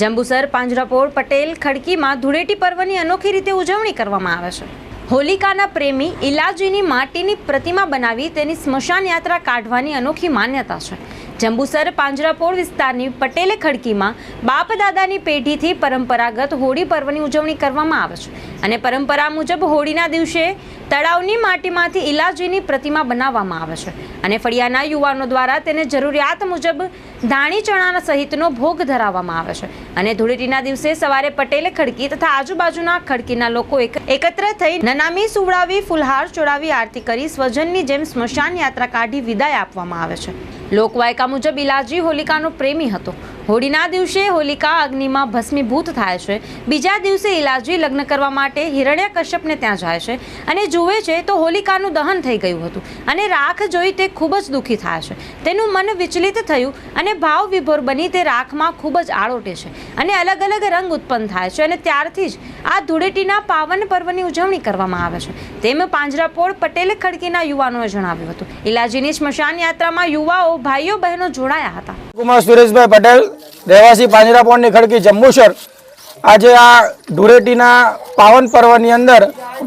જંબુસર, પાંજરાપોળ, પટેલ, ખડકીમાં ધૂળેટી પર્વની અનોખી રીતે ઉજવણી કરવામાં આવે છે. હોલિકાના પ્રેમી ઇલાજીની માટીની પ્રતિમા બનાવી તેની સ્મશાન યાત્રા કાઢવાની અનોખી માન્યતા છે. જંબુસર પાંજરાપોળ વિસ્તારની પટેલે ખડકીમાં બાપ દાદાની પેઢીથી પરંપરાગત હોળી પર્વની ઉજવણી કરવામાં આવે છે અને પરંપરા મુજબ હોળીના દિવસે તળાવની માટીમાંથી ઇલાજીની પ્રતિમા બનાવવામાં આવે છે અને ફળિયાના યુવાનો દ્વારા તેને જરૂરિયાત મુજબ ધાણી ચણા સહિતનો ભોગ ધરાવવામાં આવે છે અને ધૂળેટીના દિવસે સવારે પટેલે ખડકી તથા આજુબાજુના ખડકીના લોકો એકત્ર થઈ નનામી સુવડાવી, ફુલહાર ચોડાવી, આરતી કરી, સ્વજનની જેમ સ્મશાન યાત્રા કાઢી વિદાય આપવામાં આવે છે. લોકવાયકા મુજબ ઇલાજી હોલિકાનો પ્રેમી હતો. હોળીના દિવસે હોલિકા અગ્નિમાં ભસ્મીભૂત થાય છે. બીજા દિવસે ઇલાજી લગ્ન કરવા માટે હિરણ્ય કશ્યપને ત્યાં જાય છે અને જુએ છે તો હોલિકાનું દહન થઈ ગયું હતું અને રાખ જોઈ તે ખૂબ જ દુઃખી થાય છે. તેનું મન વિચલિત થયું અને ભાવ વિભોર બની તે રાખમાં ખૂબ જ આળોટે છે અને અલગ અલગ રંગ ઉત્પન્ન થાય છે અને ત્યારથી જ આ ધૂળેટીના પાવન પર્વની ઉજવણી કરવામાં આવે છે. તેમ પાંજરાપોળ પટેલ ખડકીના યુવાનોએ જણાવ્યું હતું. ઇલાજીની સ્મશાન યાત્રામાં યુવાઓ ભાઈઓ બહેનો જોડાયા હતા. કુમાર સુરેશભાઈ પટેલ રહેવાસી પાંજરાપોળની ખડકી જંબુસર. આજે આ ધૂળેટીના પાવન પર્વની અંદર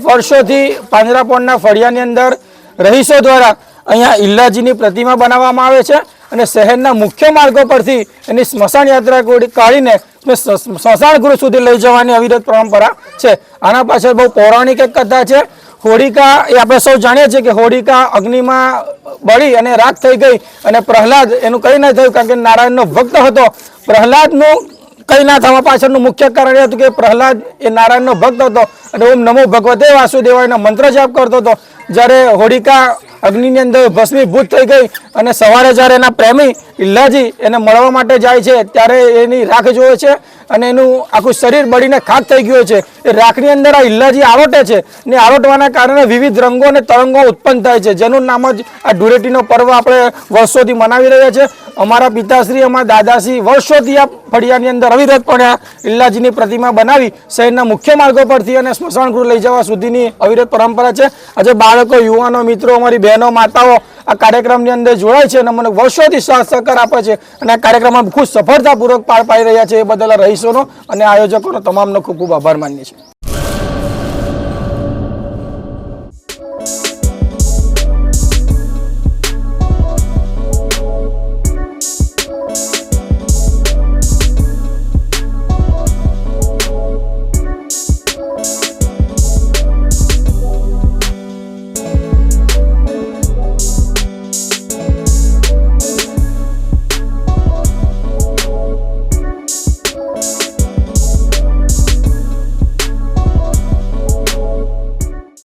વર્ષોથી પાંજરાપોળના ફળિયાની અંદર રહીશો દ્વારા અહીંયા ઇલ્લાજીની પ્રતિમા બનાવવામાં આવે છે અને શહેરના મુખ્ય માર્ગો પરથી એની સ્મશાન યાત્રા કાઢીને સ્મશાન ગૃહ સુધી લઈ જવાની અવિરત પરંપરા છે. આના પાછળ બહુ પૌરાણિક એક કથા છે. હોળિકા એ આપણે સૌ જાણીએ છીએ કે હોળિકા અગ્નિમાં બળી અને રાખ થઈ ગઈ અને પ્રહલાદ એનું કંઈ ના થયું કારણ કે નારાયણનો ભક્ત હતો. પ્રહલાદનું કંઈ ના થવા પાછળનું મુખ્ય કારણ એ હતું કે પ્રહલાદ એ નારાયણનો ભક્ત હતો. અને ઓમ નમો ભગવતે વાસુદેવાયનો મંત્ર જાપ કરતો હતો. જ્યારે હોળિકા અગ્નિની અંદર ભસ્મીભૂત થઈ ગઈ અને સવારે જ્યારે એના પ્રેમી ઇલ્લાજી એને મળવા માટે જાય છે, ત્યારે એની રાખ જોવે છે અને એનું આખું શરીર બળીને ખાક થઈ ગયું છે. એ રાખની અંદર આ ઇલ્લાજી આરોટે છે ને આરોટવાના કારણે વિવિધ રંગો અને તરંગો ઉત્પન્ન થાય છે. જેનું નામ જ આ ધૂળેટીનો પર્વ આપણે વર્ષોથી મનાવી રહ્યા છે. અમારા પિતાશ્રી, અમારા દાદાશ્રી વર્ષોથી આ ફળિયાની અંદર અવિરતપણે આ ઇલ્લાજીની પ્રતિમા બનાવી શહેરના મુખ્ય માર્ગો પરથી અને સ્મશાન ગૃહ લઈ જવા સુધીની અવિરત પરંપરા છે. આજે બાળકો, યુવાનો, મિત્રો, અમારી બહેનો માતાઓ આ કાર્યક્રમની અંદર જોડાય છે અને મને વર્ષોથી સાથ સહકાર આપે છે અને આ કાર્યક્રમમાં ખૂબ સફળતાપૂર્વક પાર પાડી રહ્યા છે એ બદલ રહીશોનો અને આયોજકોનો તમામનો ખૂબ ખૂબ આભાર માનીએ છીએ.